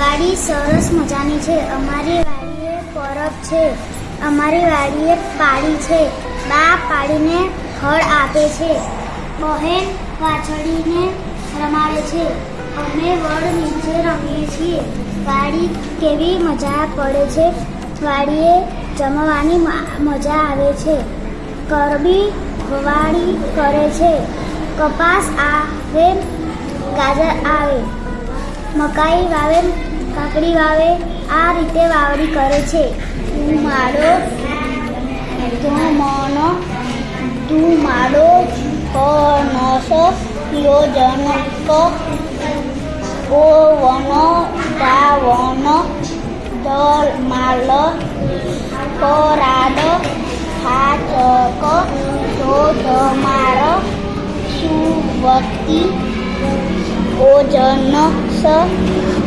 વાડી સરસ મજાની છે. અમારી વાડીએ પરબ છે. અમારી વાડીએ પાડી છે. બા પાડીને ફળ આપે છે. બહેન વાછડીને રમાડે છે. અમે વડ નીચે રમીએ છીએ. વાડી કેવી મજા પડે છે. વાડીએ જમવાની મજા આવે છે. કરબી વાડી કરે છે. કપાસ આવે, ગાજર આવે, મકાઈ વાવે કાકડી વાવે, આ રીતે વાવડી કરે છે. તું માડો તું મનો, તું માડો કનસ યોજનક ઓ વન દાવન દલ માલ પરાડ હાચક ધોધમાર સુવતી ઓજન સ ધારાવી